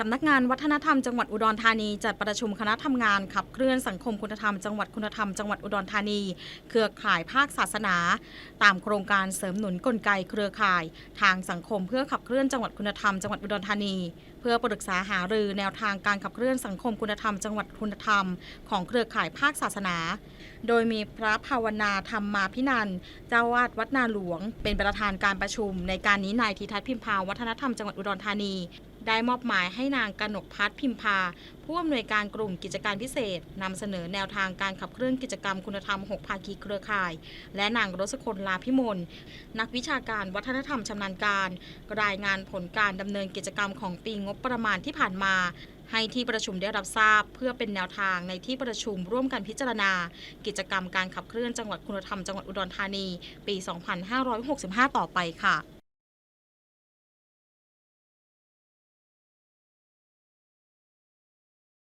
สำนักงานวัฒนธรรมจังหวัดอุดรธานีจัดประชุมคณะทำงานขับเคลื่อนสังคมคุณธรรมจังหวัดคุณธรรมจังหวัดอุดรธานี เครือข่ายภาคศาสนา ตามโครงการเสริมหนุนกลไกเครือข่าย ทางสังคมเพื่อขับเคลื่อนจังหวัดคุณธรรมจังหวัดอุดรธานี เพื่อปรึกษาหารือแนวทางการขับเคลื่อนสังคมคุณธรรมจังหวัดคุณธรรม ของเครือข่ายภาคศาสนา โดยมีพระภาวนาธรรมมาพินันเจ้าวาดวัดนาหลวง เป็นประธานการประชุม ในการนี้นายธีทัศน์พิมพาวัฒนธรรมจังหวัดอุดรธานี ได้มอบหมายให้นางกนกพัฒน์พิมพา ผู้อำนวยการกลุ่มกิจการพิเศษนำเสนอแนวทางการขับเคลื่อนกิจกรรมคุณธรรม 6 ภาคีเครือข่าย และนางรสคนลาพิมลนักวิชาการวัฒนธรรมชำนาญการ รายงานผลการดำเนินกิจกรรมของปีงบประมาณที่ผ่านมาให้ที่ประชุมได้รับทราบเพื่อเป็นแนวทางในที่ประชุมร่วมกันพิจารณา กิจกรรมการขับเคลื่อนจังหวัดคุณธรรมจังหวัดอุดรธานี ปี 2565 ต่อไปค่ะ